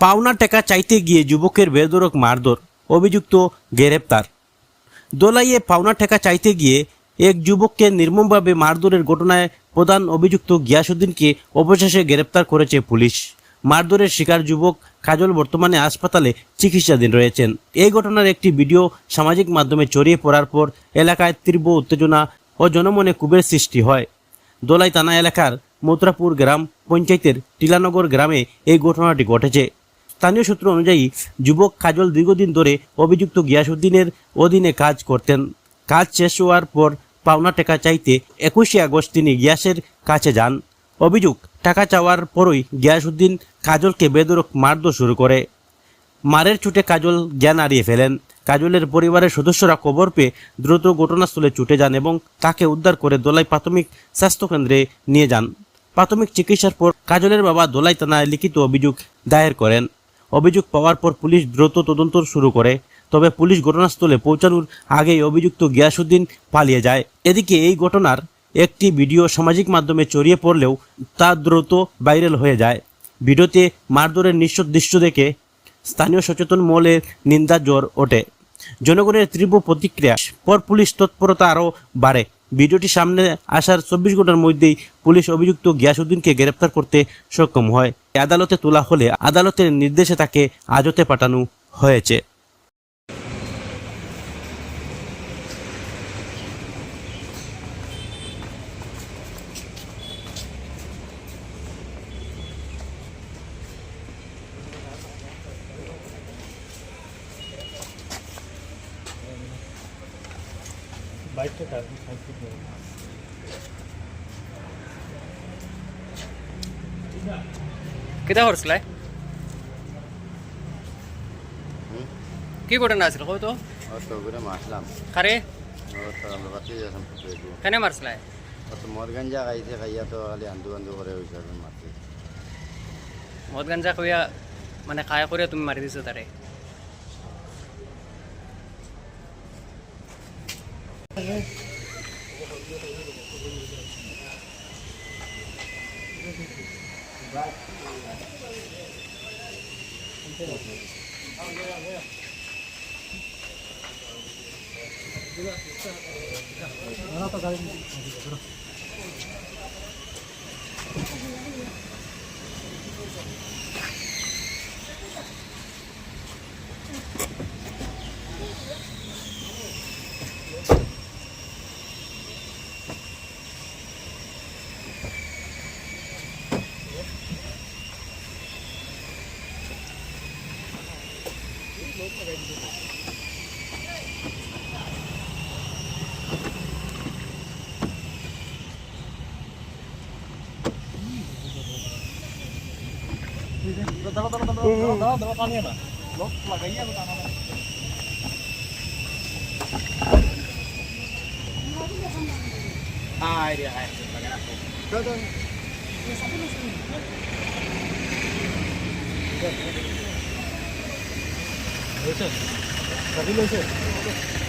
পাওনা টাকা চাইতে গিয়ে যুবকের বেদরক মারধর, অভিযুক্ত গ্রেপ্তার। দোলাইয়ে পাওনা টাকা চাইতে গিয়ে এক যুবককে নির্মমভাবে মারধরের ঘটনায় প্রধান অভিযুক্ত গিয়াসুদ্দিনকে অবশেষে গ্রেপ্তার করেছে পুলিশ। মারধরের শিকার যুবক কাজল বর্তমানে হাসপাতালে চিকিৎসাধীন রয়েছেন। এই ঘটনার একটি ভিডিও সামাজিক মাধ্যমে ছড়িয়ে পড়ার পর এলাকায় তীব্র উত্তেজনা ও জনমনে কুবের সৃষ্টি হয়। দোলাই থানা এলাকার মথুরাপুর গ্রাম পঞ্চায়েতের টিলানগর গ্রামে এই ঘটনাটি ঘটেছে। স্থানীয় সূত্র অনুযায়ী, যুবক কাজল দীর্ঘদিন ধরে অভিযুক্ত গিয়াসুদ্দিনের অধীনে কাজ করতেন। কাজ শেষ হওয়ার পর পাওনা টাকা চাইতে একুশে আগস্ট তিনি গিয়াসের কাছে যান। অভিযোগ, টাকা চাওয়ার পরই গিয়াসুদ্দিন কাজলকে বেদরক মারধর শুরু করে। মারের ছুটে কাজল জ্ঞান হারিয়ে ফেলেন। কাজলের পরিবারের সদস্যরা খবর পেয়ে দ্রুত ঘটনাস্থলে ছুটে যান এবং তাকে উদ্ধার করে দোলাই প্রাথমিক স্বাস্থ্যকেন্দ্রে নিয়ে যান। প্রাথমিক চিকিৎসার পর কাজলের বাবা দোলাই থানায় লিখিত অভিযোগ দায়ের করেন। অভিযোগ পাওয়ার পর পুলিশ দ্রুত তদন্ত শুরু করে, তবে পুলিশ ঘটনাস্থলে পৌঁছানোর আগেই অভিযুক্ত গিয়াসুদ্দিন পালিয়ে যায়। এদিকে এই ঘটনার একটি ভিডিও সামাজিক মাধ্যমে ছড়িয়ে পড়লেও তা দ্রুত ভাইরাল হয়ে যায়। ভিডিওতে মারধরের নিঃস্ব দৃশ্য দেখে স্থানীয় সচেতন মহলের নিন্দা জ্বর ওঠে। জনগণের তীব্র প্রতিক্রিয়া, পর পুলিশ তৎপরতা আরও বাড়ে। ভিডিওটি সামনে আসার চব্বিশ ঘণ্টার মধ্যেই পুলিশ অভিযুক্ত গিয়াসুদ্দিনকে গ্রেপ্তার করতে সক্ষম হয়। আদালতে তোলা হলে আদালতের নির্দেশে তাকে আজতে পাঠানো হয়েছে। কিতা করছিলাই কি ঘটনা আছিল কই তো? অত করে মারলাম খারে অত আমরা বাতি পুকুরে কেনে মারছিলাই অত মদ গাঞ্জা খাইছে খাইয়া তো খালি আন্দু আন্দু করে আর মারতে মদ গাঞ্জা কইয়া মানে খায়া করে তুমি মারি দিছো তারে あなた誰に Dalawa, dalawa, dalawa, dalawa, dalawa, dalawa, paano yan ah? Lock, lagay ele é na. Ah, idea, kaya. Lagay na po. Dalawa. Sabi na sa. 没事，小心没事。没事